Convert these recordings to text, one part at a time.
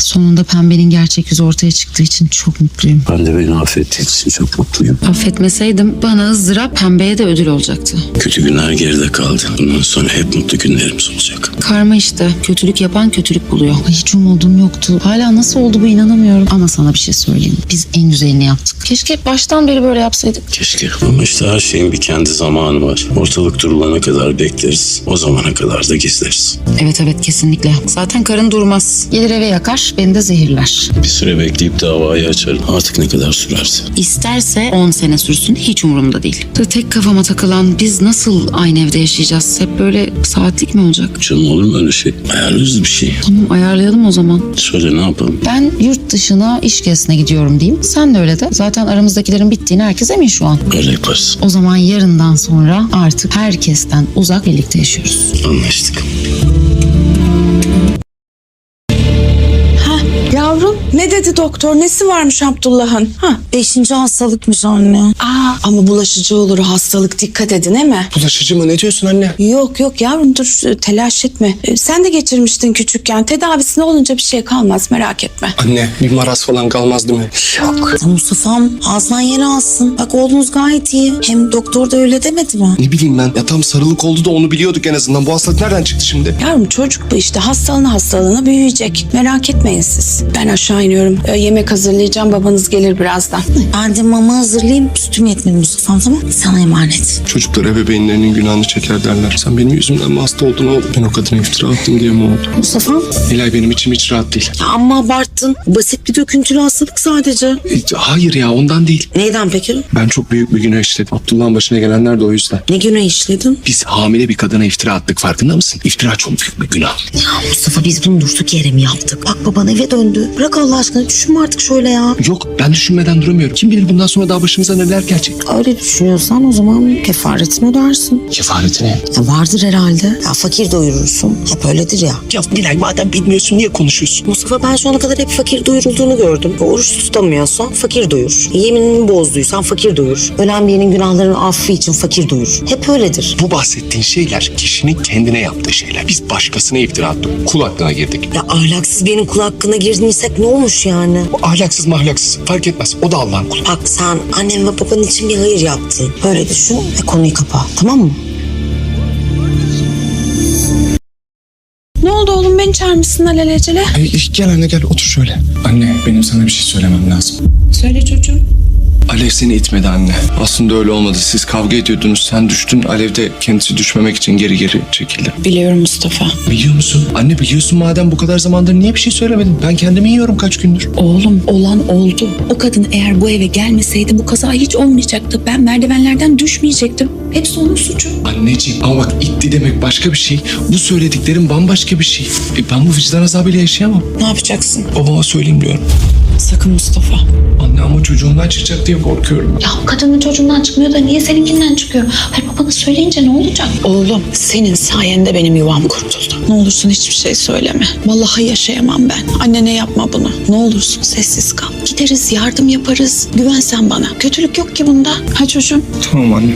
Sonunda pembenin gerçek yüzü ortaya çıktığı için çok mutluyum. Ben de beni affettiğin için çok mutluyum. Affetmeseydim bana ızdırap pembeye de ödül olacaktı. Kötü günler geride kaldı. Bundan sonra hep mutlu günlerimiz olacak. Karma işte. Kötülük yapan kötülük buluyor. Ay, Hiç umudum yoktu. Hala nasıl oldu bu inanamıyorum. Ama sana bir şey söyleyeyim. Biz en güzelini yaptık. Keşke baştan beri böyle yapsaydık. Keşke. Ama işte her şeyin bir kendi zamanı var. Ortalık durulana kadar bekleriz. O zamana kadar da gizleriz. Evet evet kesinlikle. Zaten karın durmaz. Gelir eve yakar, beni de zehirler. Bir süre bekleyip davayı açarım. Artık ne kadar sürerse. İsterse 10 sene sürsün hiç umurumda değil. Tek kafama takılan biz nasıl aynı evde yaşayacağız? Hep böyle saatlik mi olacak? Canım olur mu öyle şey? Ayarlarız bir şey. Tamam ayarlayalım o zaman. Söyle ne yapalım? Ben yurt dışına iş gezisine gidiyorum diyeyim. Sen de öyle de. Zaten aramızdakilerin bittiğini herkes emin şu an. Öyle yaparız. O zaman yarından sonra artık herkesten uzak birlikte yaşıyoruz. Anlaştık. Ne dedi doktor? Nesi varmış Abdullah'ın? Ha. Beşinci hastalıkmış anne. Aa, ama bulaşıcı olur hastalık. Dikkat edin değil mi? Bulaşıcı mı? Ne diyorsun anne? Yok yok yavrum dur telaş etme. Ee, Sen de geçirmiştin küçükken. Tedavisine olunca bir şey kalmaz merak etme. Anne bir maraz falan kalmaz değil mi? Ya Mustafa'm ağzından yeni alsın. Bak oğlunuz gayet iyi. Hem doktor da öyle demedi mi? Ne bileyim ben. Ya tam sarılık oldu da onu biliyorduk en azından. Bu hastalık nereden çıktı şimdi? Yavrum çocuk bu işte hastalığına hastalığına büyüyecek. Merak etmeyin siz. Ben aşağı iniyorum. Ee, yemek hazırlayacağım. Babanız gelir birazdan. Ben de mama hazırlayayım. Sütüm yetmedi Mustafa'm tamam Sana emanet. Çocuklar ebeveynlerinin günahını çeker derler. Sen benim yüzümden mi hasta oldun oğlum? Ben o kadına iftira attım diye mi oldu? Mustafa'm Nilay benim içim hiç rahat değil. ya amma abarttın. Basit bir döküntülü hastalık sadece. E, Hayır ya ondan değil. Neyden peki? Ben çok büyük bir günah işledim. Abdullah'ın başına gelenler de o yüzden. Ne günah işledin? Biz hamile bir kadına iftira attık farkında mısın? İftira çok büyük bir günah. Ya Mustafa biz bunu durduk yere mi yaptık? Bak baban eve döndü. Bırak Allah aşkına düşünme artık şöyle ya. Yok ben düşünmeden duramıyorum. Kim bilir bundan sonra daha başımıza neler gelecek. Öyle düşünüyorsan o zaman kefaretini ödersin. Kefareti ne? Ya vardır herhalde. Ya fakir doyurursun. Hep öyledir ya. Ya Nilay madem bilmiyorsun niye konuşuyorsun? Mustafa ben şu ana kadar hep fakir doyurulduğunu gördüm. Oruç tutamıyorsan fakir doyur. Yeminini bozduysan fakir doyur. Ölen birinin günahlarının affı için fakir doyur. Hep öyledir. Bu bahsettiğin şeyler kişinin kendine yaptığı şeyler. Biz başkasına iftira attık. Kul hakkına girdik. Ya ahlaksız birinin kul hakkına girdiysek ne olmuş yani? Bu ahlaksız mahlaksız fark etmez. O da Allah'ın kulu. Bak sen annem ve baban için bir hayır yaptın. Böyle düşün ve konuyu kapa tamam mı? Ne oldu oğlum beni çağırmışsın alelacele? Ay, gel anne gel otur şöyle. Anne benim sana bir şey söylemem lazım. Söyle çocuğum. Alev seni itmedi anne. Aslında öyle olmadı. Siz kavga ediyordunuz. Sen düştün. Alev de kendisi düşmemek için geri geri çekildi. Biliyorum Mustafa. Biliyor musun? Anne biliyorsun madem bu kadar zamandır niye bir şey söylemedin? Ben kendimi yiyorum kaç gündür. Oğlum olan oldu. O kadın eğer bu eve gelmeseydi bu kaza hiç olmayacaktı. Ben merdivenlerden düşmeyecektim. Hepsi onun suçu. Anneciğim ama bak itti demek başka bir şey. Bu söylediklerim bambaşka bir şey. E, ben bu vicdan azabıyla yaşayamam. Ne yapacaksın? Babama söyleyeyim diyorum. Sakın Mustafa. Anne ama çocuğumdan çıkacak diye korkuyorum. Ya o kadının çocuğundan çıkmıyor da niye seninkinden çıkıyor? Hayır babana söyleyince ne olacak? Oğlum senin sayende benim yuvam kurtuldu. Ne olursun hiçbir şey söyleme. Vallahi yaşayamam ben. Annene yapma bunu. Ne olursun sessiz kal. Gideriz yardım yaparız. Güven sen bana. Kötülük yok ki bunda. Ha çocuğum. Tamam anne.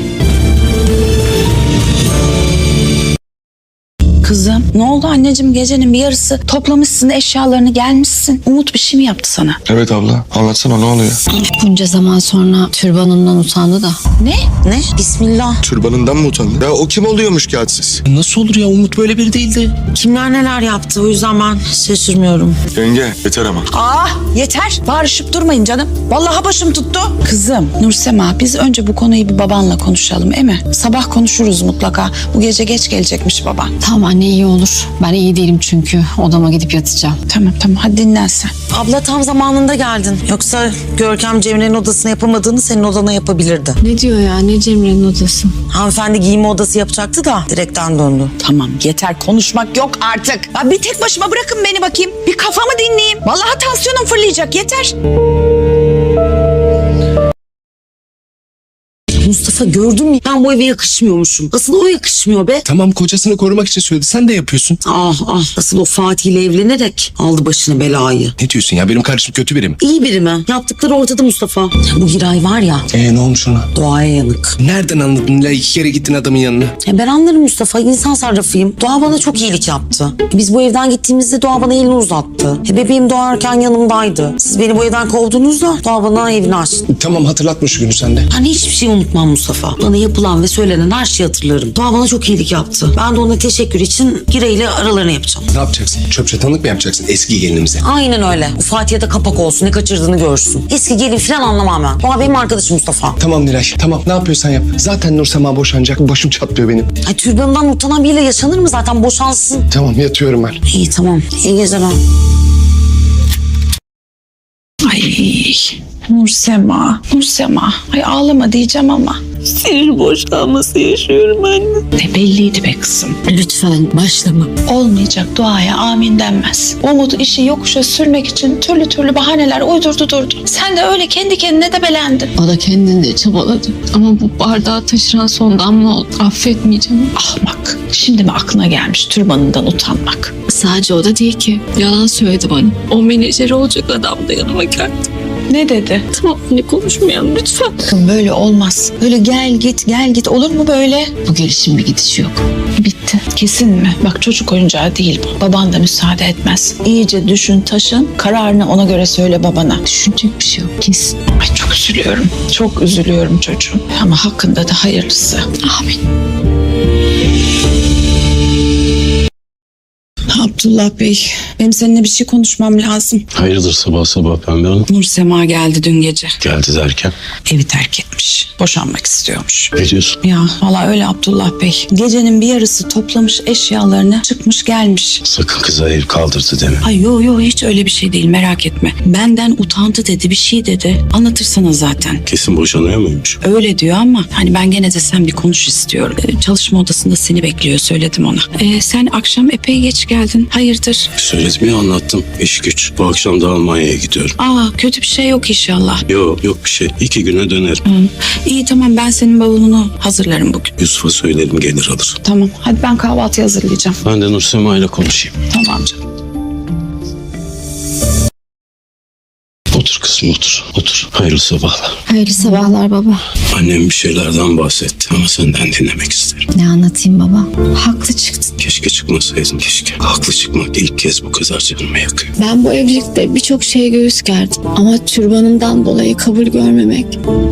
Kızım ne oldu anneciğim gecenin bir yarısı toplamışsın eşyalarını gelmişsin. Umut bir şey mi yaptı sana? Evet abla anlatsana ne oluyor? Bunca zaman sonra türbanından utandı da. Ne? Ne? Bismillah. Türbanından mı utandı? Ya o kim oluyormuş ki hadsiz? Nasıl olur ya Umut böyle biri değildi. Kimler neler yaptı o yüzden ben şaşırmıyorum. Yenge yeter ama. Aa yeter. Bağırışıp durmayın canım. Vallahi başım tuttu. Kızım Nursema biz önce bu konuyu bir babanla konuşalım değil mi? Sabah konuşuruz mutlaka. Bu gece geç gelecekmiş baban. Tamam anne iyi olur. Ben iyi değilim çünkü odama gidip yatacağım. Tamam tamam hadi dinlen sen. Abla tam zamanında geldin. Yoksa Görkem Cemre'nin odasına yapamadığını senin odana yapabilirdi. Ne diyor ya ne Cemre'nin odası? Hanımefendi giyinme odası yapacaktı da direkten döndü. Tamam yeter konuşmak yok artık. Ya bir tek başıma bırakın beni bakayım. Bir kafamı dinleyeyim. Vallahi tansiyonum fırlayacak yeter. Mustafa gördün mü? Ben bu eve yakışmıyormuşum. Asıl o yakışmıyor be. Tamam kocasını korumak için söyledi. Sen de yapıyorsun. Ah ah asıl o Fatih ile evlenerek aldı başına belayı. Ne diyorsun ya? Benim kardeşim kötü biri mi? İyi biri mi? Yaptıkları ortada Mustafa. Bu Giray var ya Ee ne olmuş ona? doğaya yanık. Nereden anladın? La iki kere gittin adamın yanına. Ya ben anlarım Mustafa. insan sarrafıyım. Doğa bana çok iyilik yaptı. Biz bu evden gittiğimizde Doğa bana elini uzattı. E, bebeğim doğarken yanımdaydı. Siz beni bu evden kovduğunuzda Doğa bana evini açtı. Tamam hatırlatma şu günü sen de. Ben hiçbir şey unutmam Mustafa. Bana yapılan ve söylenen her şeyi hatırlarım. Doğa bana çok iyilik yaptı. Ben de ona teşekkür için Giray ile aralarını yapacağım. Ne yapacaksın? Çöp çatanlık mı yapacaksın eski gelinimize? Aynen öyle. Bu Fatih'e de kapak olsun. Ne kaçırdığını görsün. Eski gelin falan anlamam ben. Doğa benim arkadaşım Mustafa. Tamam Nilay. Tamam ne yapıyorsan yap. Zaten Nur Sema boşanacak. Başım çatlıyor benim. Ay türbanından utanan biriyle yaşanır mı zaten? Boşansın. Tamam yatıyorum ben. İyi tamam. İyi geceler. Ay Nursema, Nursema. Ay ağlama diyeceğim ama. Sinir boşalması yaşıyorum anne. De belliydi be kızım. Lütfen başlama. Olmayacak duaya amin denmez. Umut işi yokuşa sürmek için türlü türlü bahaneler uydurdu durdu. Sen de öyle kendi kendine de belendin. O da kendince çabaladı. Ama bu bardağı taşıran son damla oldu. Affetmeyeceğim. Ahmak. Şimdi mi aklına gelmiş türbanından utanmak? Sadece o da değil ki. Yalan söyledi bana. O menajeri olacak adam da yanıma geldi. Ne dedi? Tamam anne konuşmayalım lütfen. Böyle olmaz. Böyle gel git gel git olur mu böyle? Bu gelişin bir gidişi yok. Bitti. Kesin mi? Bak çocuk oyuncağı değil bu. Baban da müsaade etmez. İyice düşün taşın. Kararını ona göre söyle babana. Düşünecek bir şey yok. Kesin. Ay çok üzülüyorum. Çok üzülüyorum çocuğum. Ama hakkında da hayırlısı. Amin. Abdullah Bey, benim seninle bir şey konuşmam lazım. Hayırdır sabah sabah Pembe Hanım? Nur Sema geldi dün gece. Geldi derken. Evi terk etmiş. Boşanmak istiyormuş. Ne diyorsun? Ya valla öyle Abdullah Bey. Gecenin bir yarısı toplamış eşyalarını çıkmış gelmiş. Sakın kıza ev kaldırdı deme. Ay yo yo hiç öyle bir şey değil merak etme. Benden utandı dedi bir şey dedi. Anlatırsana zaten. Kesin boşanıyor muymuş? Öyle diyor ama hani ben gene de sen bir konuş istiyorum. Ee, çalışma odasında seni bekliyor söyledim ona. Ee, sen akşam epey geç geldin. Hayırdır? Söyledim ya anlattım. İş güç. Bu akşam da Almanya'ya gidiyorum. Aa kötü bir şey yok inşallah. Yok yok bir şey. İki güne dönerim. Hı. İyi tamam ben senin bavulunu hazırlarım bugün. Yusuf'a söylerim gelir alır. Tamam hadi ben kahvaltı hazırlayacağım. Ben de Nursema ile konuşayım. Tamam canım. Otur kızım otur. Otur. Hayırlı sabahlar. Hayırlı sabahlar baba. Annem bir şeylerden bahsetti ama senden dinlemek isterim. Ne anlatayım baba? Haklı çıktın. Keşke çıkmasaydın keşke. Haklı çıkmak ilk kez bu kadar canımı yakıyor. Ben bu evlilikte birçok şeye göğüs gerdim. Ama türbanımdan dolayı kabul görmemek,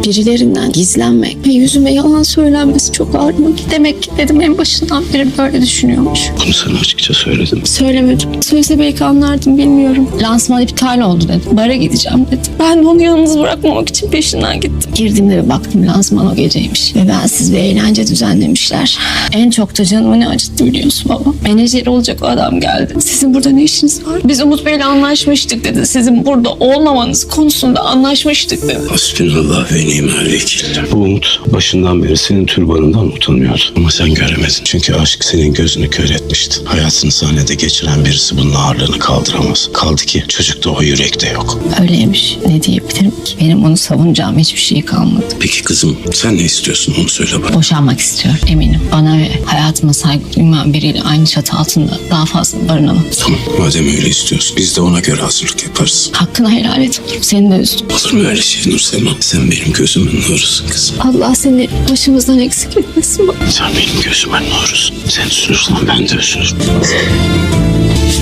birilerinden gizlenmek ve yüzüme yalan söylenmesi çok ağrıma. Demek ki dedim en başından beri böyle düşünüyormuş. Bunu sana açıkça söyledim. Söylemedim. Söylese belki anlardım bilmiyorum. Lansman iptal oldu dedi. Bara gideceğim dedi. Ben de onu yalnız bırakmamak için peşinden gittim. Girdiğimde bir baktım lansman o geceymiş. Ve bensiz bir eğlence düzenlemişler. En çok da canımı ne acıttı biliyorsun baba. Menajeri olacak o adam geldi. Sizin burada ne işiniz var? Biz Umut Bey'le anlaşmıştık dedi. Sizin burada olmamanız konusunda anlaşmıştık dedi. Hasbinallah ve nimel vekil. Bu umut başından beri senin türbanından utanıyordu. Ama sen göremedin. Çünkü aşk senin gözünü kör etmişti. Hayatını sahnede geçiren birisi bunun ağırlığını kaldıramaz. Kaldı ki çocukta o yürekte yok. Öyleymiş. Ne diyebilirim ki? Benim onu savunacağım hiçbir şey kalmadı. Peki kızım sen ne istiyorsun onu söyle bana. Boşanmak istiyorum eminim. Bana ve hayatıma saygı duymayan biriyle aynı çatı altında daha fazla barınamam. Tamam madem öyle istiyorsun biz de ona göre hazırlık yaparız. Hakkını helal et. Seni de üzdüm. Olur mu öyle şey Nursema? Sen benim gözümün nurusun kızım. Allah seni başımızdan eksik etmesin. baba. Sen benim gözümün nurusun. Sen üzülürsen ben de üzülürüm.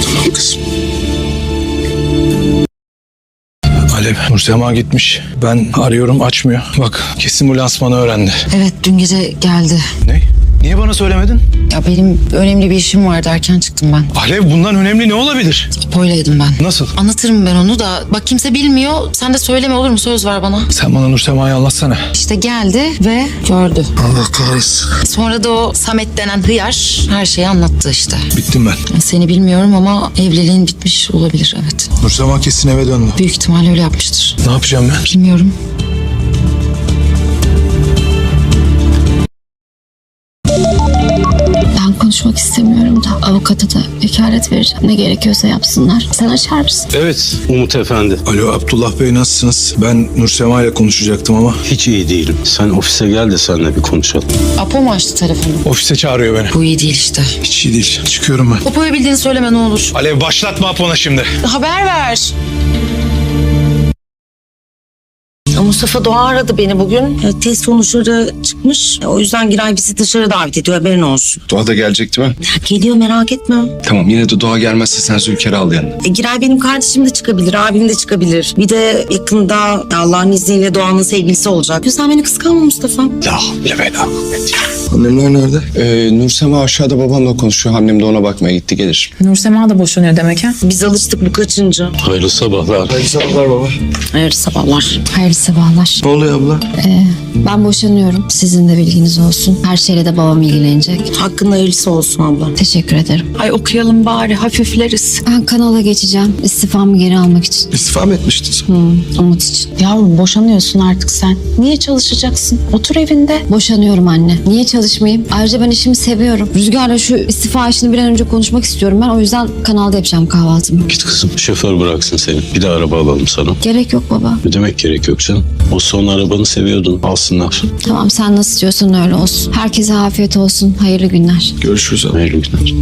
Tamam kızım. Alev Nursema gitmiş. Ben arıyorum açmıyor. Bak kesin bu lansmanı öğrendi. Evet dün gece geldi. Ne? Niye bana söylemedin? Ya benim önemli bir işim vardı erken çıktım ben. Alev bundan önemli ne olabilir? Apo'ylaydım ben. Nasıl? Anlatırım ben onu da. Bak kimse bilmiyor. Sen de söyleme olur mu? Söz ver bana. Sen bana Nursema'yı anlatsana. İşte geldi ve gördü. Allah kahretsin. Sonra da o Samet denen hıyar her şeyi anlattı işte. Bittim ben. Seni bilmiyorum ama evliliğin bitmiş olabilir evet. Nursema kesin eve döndü. Büyük ihtimalle öyle yapmıştır. Ne yapacağım ben? Bilmiyorum. Konuşmak istemiyorum burada. Avukata da vekalet vereceğim. Ne gerekiyorsa yapsınlar. Sen açar mısın? Evet Umut Efendi. Alo Abdullah Bey nasılsınız? Ben Nursema ile konuşacaktım ama Hiç iyi değilim. Sen ofise gel de seninle bir konuşalım. Apo mu açtı telefonu? ofise çağırıyor beni. Bu iyi değil işte. Hiç iyi değil. Çıkıyorum ben. Apo'yu bildiğini söyleme ne olur. Alev başlatma Apo'na şimdi. Haber ver. Mustafa Doğa aradı beni bugün. Ya, test sonuçları çıkmış. O yüzden Giray bizi dışarı davet ediyor haberin olsun. Doğa da gelecekti ben. Ya, geliyor merak etme. Tamam yine de Doğa gelmezse sen Zülker'i al yanına. E, Giray benim kardeşim de çıkabilir, abim de çıkabilir. Bir de yakında Allah'ın izniyle Doğan'ın sevgilisi olacak. Güzel beni kıskanma Mustafa. La levela. Annemler nerede? Ee, Nursema aşağıda babamla konuşuyor. Annem de ona bakmaya gitti gelir. Nursema da boşanıyor demek ha? Biz alıştık bu kaçıncı. Hayırlı sabahlar. Hadi sabahlar baba. Hayırlı sabahlar. Hayırlı sabahlar. Ne oluyor abla? Ben boşanıyorum. Sizin de bilginiz olsun. Her şeyle de babam ilgilenecek. Hakkın hayırlısı olsun abla. Teşekkür ederim. Ay okuyalım bari hafifleriz. Ben kanala geçeceğim. İstifamı geri almak için. İstifa mı etmiştin? Hmm, Umut için. Yavrum boşanıyorsun artık sen. Niye çalışacaksın? Otur evinde. Boşanıyorum anne. Niye çalışmayayım? Ayrıca ben işimi seviyorum. Rüzgar'la şu istifa işini bir an önce konuşmak istiyorum ben. O yüzden kanalda yapacağım kahvaltımı. Git kızım şoför bıraksın seni. Bir de araba alalım sana. Gerek yok baba. Ne demek gerek yok canım. O son arabanı seviyordun. Alsınlar. Tamam sen nasıl istiyorsan öyle olsun. Herkese afiyet olsun. Hayırlı günler. Görüşürüz abi. Hayırlı günler.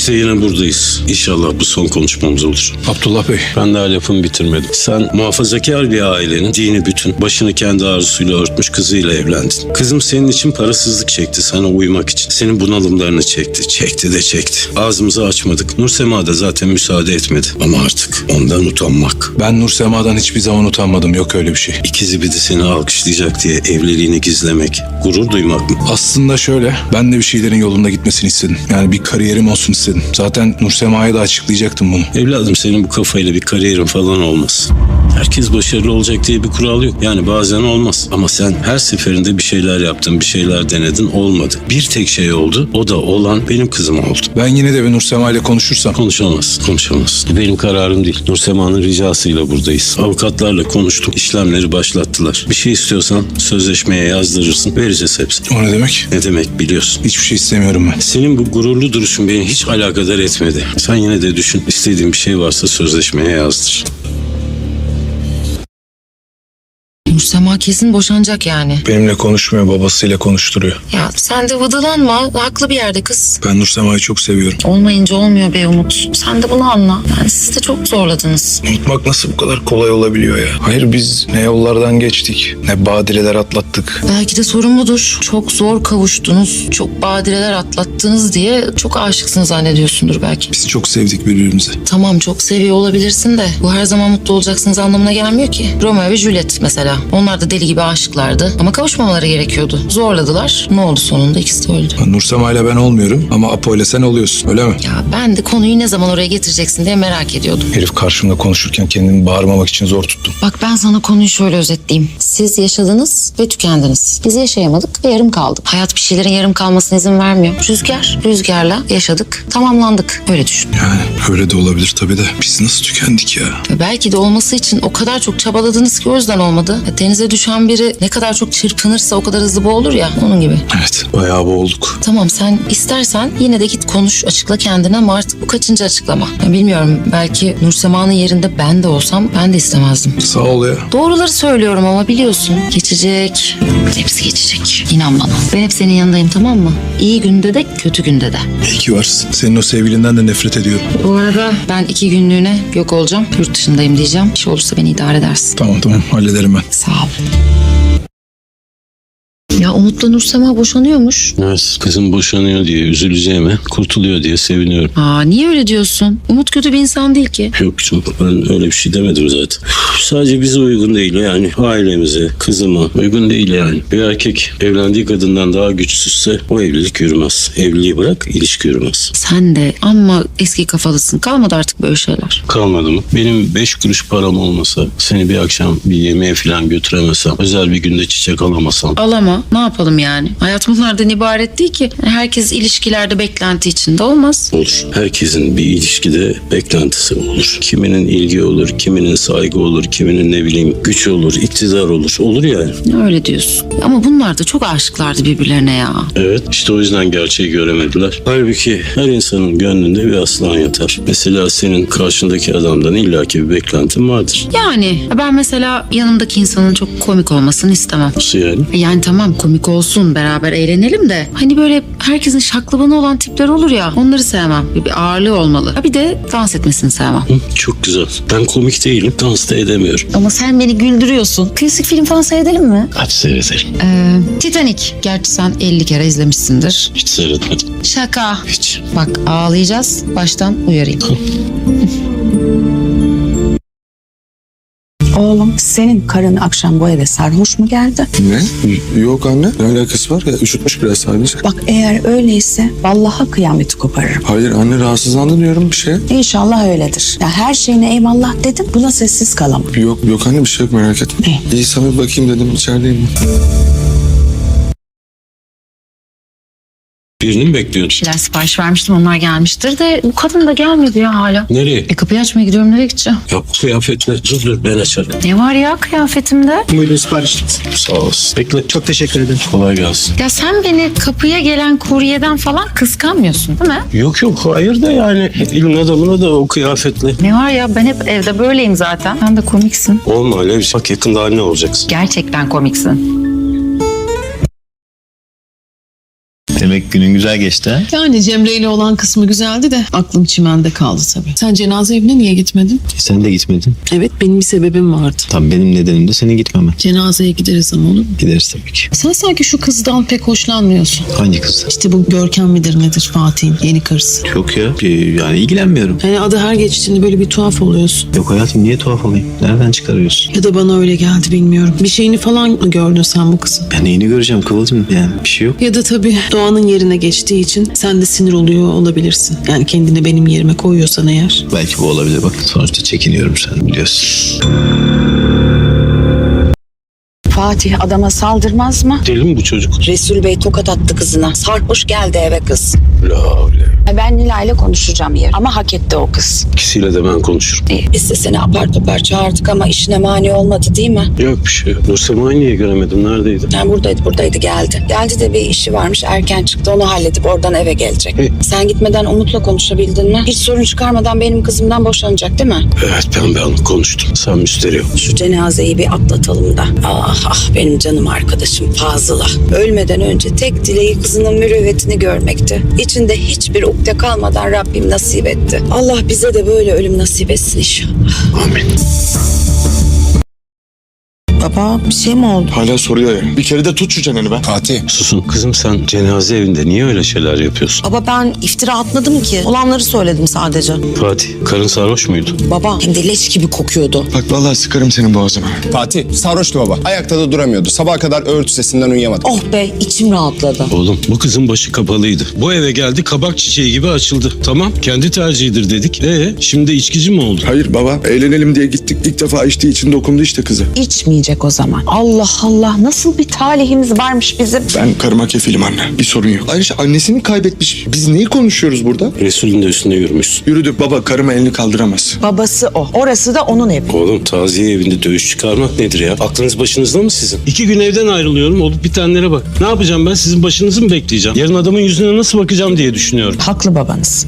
İşte yine buradayız. İnşallah bu son konuşmamız olur. Abdullah Bey. Ben daha lafımı bitirmedim. Sen muhafazakar bir ailenin dini bütün, başını kendi arzusuyla örtmüş kızıyla evlendin. Kızım senin için parasızlık çekti sana uymak için. Senin bunalımlarını çekti, çekti de çekti. Ağzımızı açmadık. Nursema da zaten müsaade etmedi. Ama artık ondan utanmak. Ben Nursema'dan hiçbir zaman utanmadım. Yok öyle bir şey. İkizi bir de seni alkışlayacak diye evliliğini gizlemek, gurur duymak mı? Aslında şöyle, ben de bir şeylerin yolunda gitmesini istedim. Yani bir kariyerim olsun istedim. Zaten Nursema'ya da açıklayacaktım bunu. Evladım senin bu kafayla bir kariyerin falan olmaz. Herkes başarılı olacak diye bir kural yok. Yani bazen olmaz. Ama sen her seferinde bir şeyler yaptın, bir şeyler denedin, olmadı. Bir tek şey oldu. O da olan benim kızım oldu. Ben yine de bir Nursema ile konuşursam Konuşamaz, konuşamaz. Benim kararım değil. Nursema'nın ricasıyla buradayız. Avukatlarla konuştum. İşlemleri başlattılar. Bir şey istiyorsan sözleşmeye yazdırırsın. Vereceğiz hepsini. o ne demek? Ne demek biliyorsun. Hiçbir şey istemiyorum ben. Senin bu gururlu duruşun beni hiç alakadar etmedi. Sen yine de düşün. İstediğin bir şey varsa sözleşmeye yazdır. Nursema kesin boşanacak yani. Benimle konuşmuyor, babasıyla konuşturuyor. Ya sen de vıdılanma. Haklı bir yerde kız. Ben Nursema'yı çok seviyorum. Olmayınca olmuyor be Umut. Sen de bunu anla. Yani siz de çok zorladınız. Unutmak nasıl bu kadar kolay olabiliyor ya? Hayır biz ne yollardan geçtik, ne badireler atlattık. Belki de sorun budur. Çok zor kavuştunuz. Çok badireler atlattınız diye çok aşıksın zannediyorsundur belki. Biz çok sevdik birbirimizi. Tamam çok seviyor olabilirsin de bu her zaman mutlu olacaksınız anlamına gelmiyor ki. Romeo ve Juliet mesela. Onlar da deli gibi aşıklardı ama kavuşmamaları gerekiyordu. Zorladılar. Ne oldu sonunda? İkisi de öldü. Nursema ile ben olmuyorum ama Apo ile sen oluyorsun öyle mi? Ya ben de konuyu ne zaman oraya getireceksin diye merak ediyordum. Herif karşımda konuşurken kendimi bağırmamak için zor tuttum. Bak ben sana konuyu şöyle özetleyeyim. Siz yaşadınız ve tükendiniz. Biz yaşayamadık ve yarım kaldık. Hayat bir şeylerin yarım kalmasına izin vermiyor. Rüzgar, rüzgarla yaşadık, tamamlandık. Öyle düşün. Yani öyle de olabilir tabii de biz nasıl tükendik ya? Belki de olması için o kadar çok çabaladınız ki o yüzden olmadı. Ya Denize düşen biri ne kadar çok çırpınırsa o kadar hızlı boğulur ya onun gibi. Evet bayağı boğulduk. Tamam sen istersen yine de git konuş açıkla kendine ama artık bu kaçıncı açıklama. Ya bilmiyorum belki Nursema'nın yerinde ben de olsam ben de istemezdim. Sağ ol ya. Doğruları söylüyorum ama biliyorsun. Geçecek. Hepsi geçecek. İnan bana. Ben hep senin yanındayım tamam mı? İyi günde de kötü günde de. İyi ki varsın. Senin o sevgilinden de nefret ediyorum. Bu arada ben iki günlüğüne yok olacağım. Yurt dışındayım diyeceğim. Bir şey olursa beni idare edersin. Tamam tamam hallederim ben. Sağ ol. Ya Umut'la Nursema boşanıyormuş. Evet, kızım boşanıyor diye üzüleceğime kurtuluyor diye seviniyorum. Aa niye öyle diyorsun? Umut kötü bir insan değil ki. Yok canım ben öyle bir şey demedim zaten. Sadece bize uygun değil yani ailemize, kızıma uygun değil yani. Bir erkek evlendiği kadından daha güçsüzse o evlilik yürümez. Evliliği bırak ilişki yürümez. Sen de ama eski kafalısın. Kalmadı artık böyle şeyler. Kalmadı mı? Benim beş kuruş param olmasa seni bir akşam bir yemeğe falan götüremesem özel bir günde çiçek alamasam Alama. Ne yapalım yani? Hayat bunlardan ibaret değil ki. Herkes ilişkilerde beklenti içinde olmaz. Olur. Herkesin bir ilişkide beklentisi olur. Kiminin ilgi olur, kiminin saygı olur, kiminin ne bileyim güç olur, iktidar olur. Olur yani. Öyle diyorsun. Ama bunlar da çok aşıklardı birbirlerine ya. Evet işte o yüzden gerçeği göremediler. Halbuki her insanın gönlünde bir aslan yatar. Mesela senin karşındaki adamdan illaki bir beklentin vardır. Yani ben mesela yanımdaki insanın çok komik olmasını istemem. Nasıl yani? Yani tamam komik olsun beraber eğlenelim de hani böyle herkesin şaklabanı olan tipler olur ya onları sevmem. Bir, bir ağırlığı olmalı. Ha bir de dans etmesini sevmem. Hı, çok güzel. Ben komik değilim. Dans da edemiyorum. Ama sen beni güldürüyorsun. Klasik film falan seyredelim mi? Hadi seyredelim. Ee, Titanic. Gerçi sen 50 kere izlemişsindir. Hiç seyretmedim. Şaka. Hiç. Bak ağlayacağız. Baştan uyarayım. Oğlum senin karın akşam bu eve sarhoş mu geldi? Ne? Yok anne. Ne alakası var ya? Üşütmüş biraz sadece. Bak eğer öyleyse vallaha kıyameti koparırım. Hayır anne rahatsızlandı diyorum bir şey. İnşallah öyledir. Ya her şeyine eyvallah dedim. Buna sessiz kalamam. Yok yok anne bir şey yok merak etme. İyi sana bir bakayım dedim içerideyim. Birini mi bekliyordun? Bir şeyler sipariş vermiştim onlar gelmiştir de bu kadın da gelmedi ya hala. Nereye? E kapıyı açmaya gidiyorum nereye gideceğim? Ya bu kıyafetle dur dur ben açarım. Ne var ya kıyafetimde? Buyurun sipariş. Sağ olasın. Bekle. Çok teşekkür ederim. Kolay gelsin. Ya sen beni kapıya gelen kuryeden falan kıskanmıyorsun değil mi? Yok yok hayır da yani ilin adamına da o kıyafetle. Ne var ya ben hep evde böyleyim zaten. Sen de komiksin. Olma Alev. Bak yakında anne olacaksın. Gerçekten komiksin. Demek günün güzel geçti ha? Yani Cemre ile olan kısmı güzeldi de aklım çimende kaldı tabii. Sen cenaze evine niye gitmedin? Sen de gitmedin. Evet benim bir sebebim vardı. Tam benim nedenim de senin gitmemen. Cenazeye gideriz ama olur mu? Gideriz tabii ki. Sen sanki şu kızdan pek hoşlanmıyorsun. Hangi kız? İşte bu Görkem midir nedir Fatih'in yeni karısı. Yok ya. bir- Yani ilgilenmiyorum. Yani adı her geçtiğinde böyle bir tuhaf oluyorsun. Yok hayatım niye tuhaf olayım? Nereden çıkarıyorsun? Ya da bana öyle geldi bilmiyorum. Bir şeyini falan mı gördün sen bu kızın? Ben neyini göreceğim Kıvılcım? Yani bir şey yok. Ya da tabii Doğan'ın yerine geçtiği için sen de sinir oluyor olabilirsin. Yani kendini benim yerime koyuyorsan eğer. Belki bu olabilir bak. Sonuçta çekiniyorum sen biliyorsun. Fatih adama saldırmaz mı? Deli mi bu çocuk? Resul Bey tokat attı kızına. Sarhoş geldi eve kız. La havle. Ben Nilay ile konuşacağım yer. Ama hak etti o kız. İkisiyle de ben konuşurum. İyi, biz de seni apar topar çağırdık ama işine mani olmadı değil mi? Yok bir şey. Nursema'yı niye göremedim? Neredeydi? Yani buradaydı buradaydı geldi. Geldi de bir işi varmış erken çıktı onu halledip oradan eve gelecek. Hey. Sen gitmeden Umut'la konuşabildin mi? Hiç sorun çıkarmadan benim kızımdan boşanacak değil mi? Evet ben bir anlık konuştum. Sen müsterih ol. Şu cenazeyi bir atlatalım da. Ah ah benim canım arkadaşım Fazıl'a. Ölmeden önce tek dileği kızının mürüvvetini görmekti. İçinde hiçbir ukde kalmadan Rabbim nasip etti. Allah bize de böyle ölüm nasip etsin inşallah. Amin. Baba bir şey mi oldu? Hala soruyor ya. Bir kere de tut şu çeneni be. Fatih. Susun. Kızım sen cenaze evinde niye öyle şeyler yapıyorsun? Baba ben iftira atmadım ki. Olanları söyledim sadece. Fatih karın sarhoş muydu? Baba hem de leş gibi kokuyordu. Bak vallahi sıkarım senin boğazına. Fatih sarhoştu baba. Ayakta da duramıyordu. Sabaha kadar örtü sesinden uyuyamadı. Oh be içim rahatladı. Oğlum bu kızın başı kapalıydı. Bu eve geldi kabak çiçeği gibi açıldı. Tamam kendi tercihidir dedik. E şimdi içkici mi oldu? Hayır baba eğlenelim diye gittik. İlk defa içtiği için dokundu işte kızı. İçmeyecek o zaman. Allah Allah nasıl bir talihimiz varmış bizim. Ben karıma kefilim anne. Bir sorun yok. Ayrıca annesini kaybetmiş. Biz neyi konuşuyoruz burada? Resul'ün de üstüne yürümüşsün. Yürüdük baba karıma elini kaldıramaz. Babası o. Orası da onun evi. Oğlum taziye evinde dövüş çıkarmak nedir ya? Aklınız başınızda mı sizin? İki gün evden ayrılıyorum olup bitenlere bak. Ne yapacağım ben sizin başınızı mı bekleyeceğim? Yarın adamın yüzüne nasıl bakacağım diye düşünüyorum. Haklı babanız.